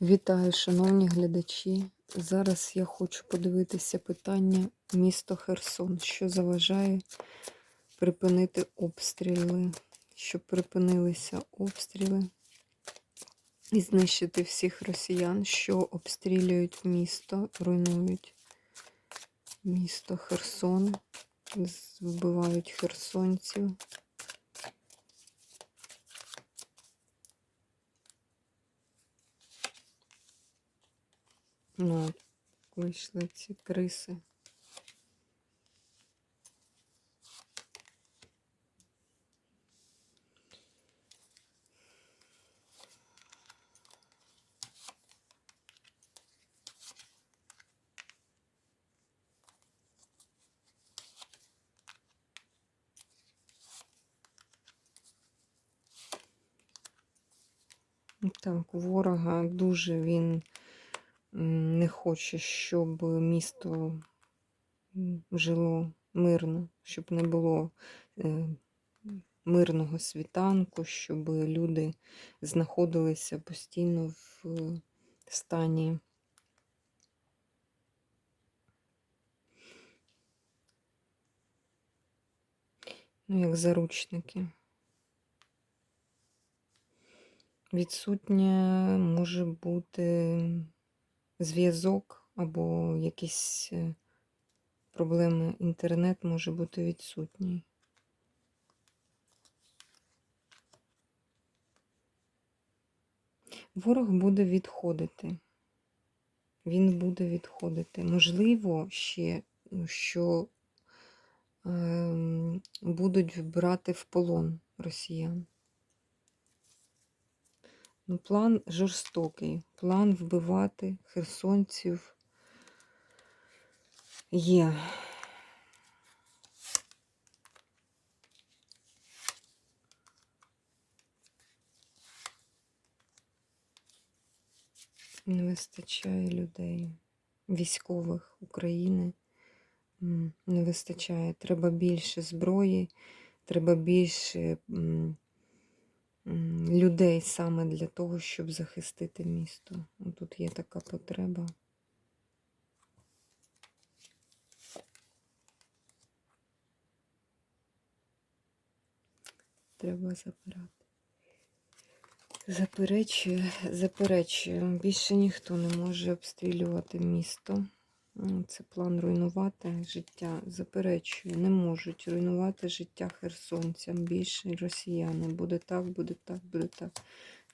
Вітаю, шановні глядачі. Зараз я хочу подивитися питання місто Херсон, що заважає припинити обстріли, щоб припинилися обстріли і знищити всіх росіян, що обстрілюють місто, руйнують місто Херсон, вбивають херсонців. Ну, вийшли ці криси. Так, ворога дуже він не хоче, щоб місто жило мирно, щоб не було е, мирного світанку, щоб люди знаходилися постійно в стані. Ну, як заручники. Відсутня може бути зв'язок або якісь е, проблеми. Інтернет може бути відсутній. Ворог буде відходити. Він буде відходити. Можливо, ще, ну, що ем, будуть брати в полон росіян. Ну, план жорстокий. План вбивати херсонців є. Не вистачає людей, військових України. Не вистачає. Треба більше зброї, треба більше людей саме для того, щоб захистити місто. Тут є така потреба. Треба забирати. Заперечую, заперечую. Більше ніхто не може обстрілювати місто. Це план руйнувати життя. Заперечую, не можуть руйнувати життя херсонцям. Більше росіяни. Буде так, буде так, буде так.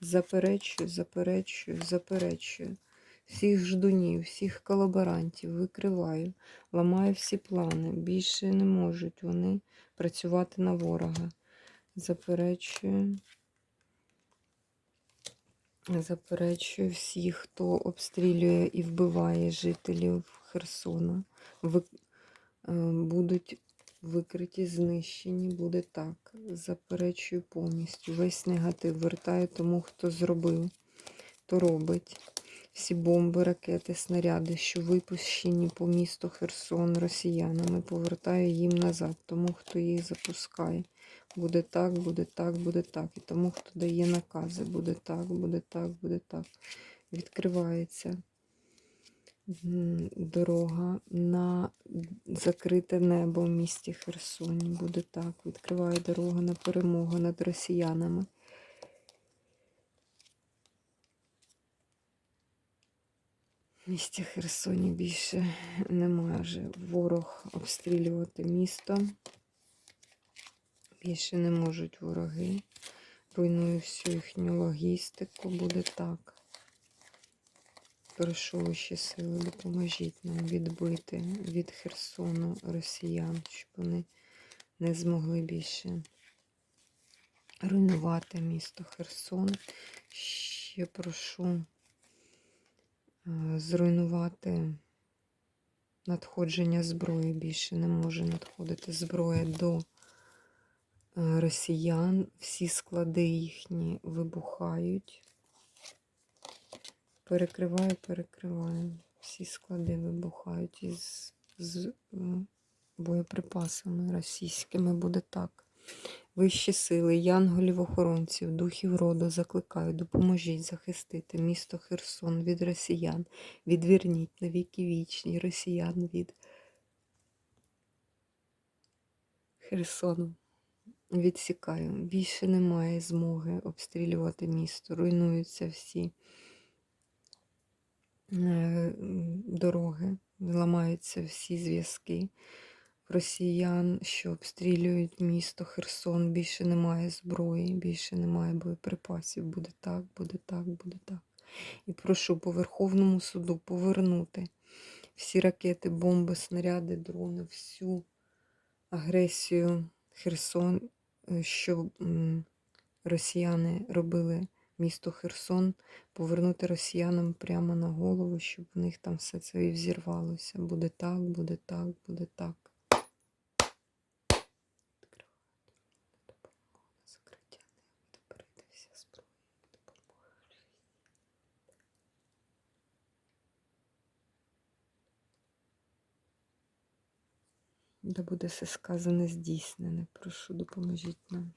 Заперечую, заперечую, заперечую. Всіх ждунів, всіх колаборантів викриваю, ламаю всі плани. Більше не можуть вони працювати на ворога. Заперечую. Заперечую всіх, хто обстрілює і вбиває жителів Херсона. Е, будуть викриті, знищені, буде так. Заперечую повністю. Весь негатив вертаю тому, хто зробив, то робить. Всі бомби, ракети, снаряди, що випущені по місту Херсон росіянами, повертаю їм назад, тому хто їх запускає. Буде так, буде так, буде так. І тому, хто дає накази, буде так, буде так, буде так. Відкривається дорога на закрите небо в місті Херсоні. Буде так. Відкриває дорога на перемогу над росіянами. Місті Херсоні більше не може ворог обстрілювати місто. Більше не можуть вороги. Руйную всю їхню логістику. Буде так. Прошу вищі сили, допоможіть нам відбити від Херсону росіян, щоб вони не змогли більше руйнувати місто Херсон. Ще прошу зруйнувати надходження зброї. Більше не може надходити зброя до е, росіян. Всі склади їхні вибухають. Перекриваю, перекриваю. Всі склади вибухають із з е, боєприпасами російськими. Буде так. Вищі сили, янголів-охоронців, духів роду закликаю, допоможіть захистити місто Херсон від росіян, відверніть на віки вічні росіян від Херсону. Відсікаю. Більше немає змоги обстрілювати місто. Руйнуються всі е, дороги, ламаються всі зв'язки. Росіян, що обстрілюють місто Херсон, більше немає зброї, більше немає боєприпасів. Буде так, буде так, буде так. І прошу по Верховному суду повернути всі ракети, бомби, снаряди, дрони, всю агресію Херсон, е, що росіяни робили місто Херсон, повернути росіянам прямо на голову, щоб в них там все це і взірвалося. Буде так, буде так, буде так. Да буде все сказане здійснене. Прошу, допоможіть нам.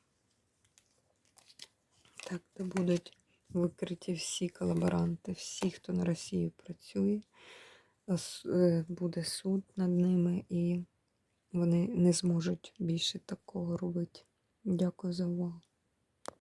Так, де будуть викриті всі колаборанти, всі, хто на Росію працює. Е, Буде суд над ними і вони не зможуть більше такого робити. Дякую за увагу.